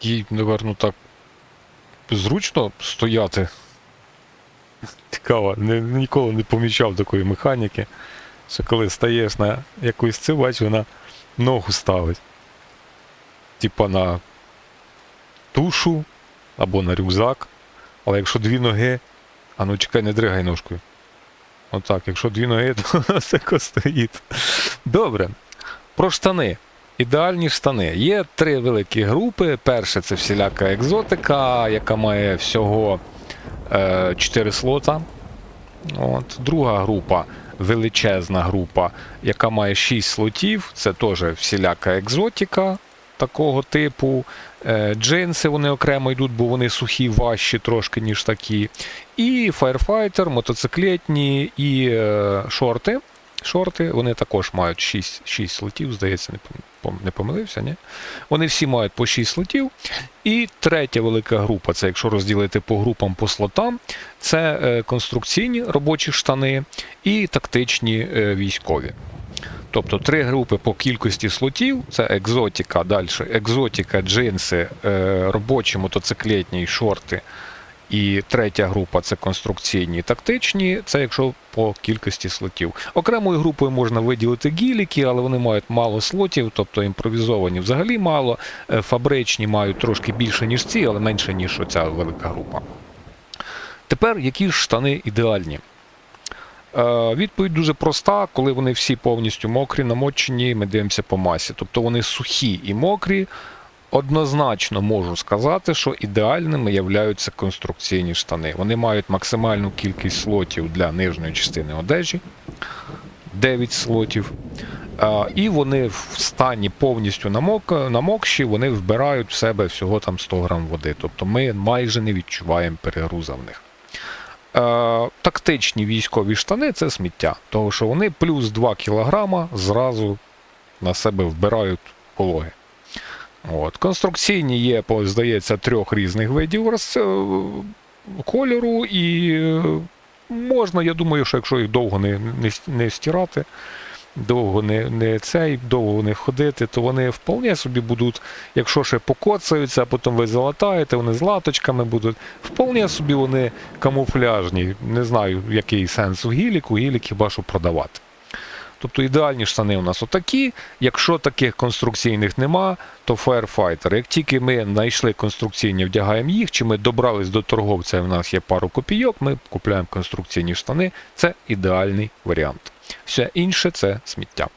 Їй, напевно, так зручно стояти. Цікаво, не, ніколи не помічав такої механіки. Що коли стаєш на якусь цю, бач, вона ногу ставить. Типа на тушу або на рюкзак. Але якщо дві ноги. А ну чекай, не дригай ножкою. Отак, якщо дві ноги, то вона тако стоїть. Добре. Про штани. Ідеальні штани. Є три великі групи. Перше це всіляка екзотика, яка має всього е, 4 слота. От. Друга група величезна група, яка має 6 слотів. Це теж всіляка екзотика такого типу. Е, Джинси вони окремо йдуть, бо вони сухі, важчі трошки, ніж такі. І Firefighter, мотоциклетні і е, шорти. Шорти, вони також мають 6, 6 слотів, здається, не, помилився, ні? Вони всі мають по 6 слотів. І третя велика група, це якщо розділити по групам по слотам, це е, конструкційні робочі штани і тактичні е, військові. Тобто три групи по кількості слотів: це екзотика, далі екзотика, джинси, е, робочі мотоциклетні шорти. І третя група це конструкційні і тактичні, це якщо по кількості слотів. Окремою групою можна виділити гіліки, але вони мають мало слотів, тобто імпровізовані взагалі мало. Е, Фабричні мають трошки більше, ніж ці, але менше, ніж оця велика група. Тепер які ж штани ідеальні? Е, Відповідь дуже проста, коли вони всі повністю мокрі, намочені, ми дивимося по масі. Тобто вони сухі і мокрі. Однозначно можу сказати, що ідеальними являються конструкційні штани. Вони мають максимальну кількість слотів для нижньої частини одежі 9 слотів. І вони в стані повністю намок, намокші, вони вбирають в себе всього там 100 грам води. Тобто ми майже не відчуваємо перегруза в них. Тактичні військові штани це сміття, тому що вони плюс 2 кг зразу на себе вбирають пологи. От. Конструкційні є, здається, трьох різних видів е, кольору, і е, можна, я думаю, що якщо їх довго не, не, не стирати, довго не, не цей, довго не ходити, то вони вполне собі будуть, якщо ще покоцаються, а потім ви залатаєте, вони з латочками будуть. Вполне собі вони камуфляжні. Не знаю, який сенс у гіліку, гілік хіба що продавати. Тобто ідеальні штани у нас отакі. Якщо таких конструкційних нема, то Firefighter. Як тільки ми знайшли конструкційні, вдягаємо їх, чи ми добрались до торговця, в нас є пару копійок, ми купуємо конструкційні штани. Це ідеальний варіант. Все інше це сміття.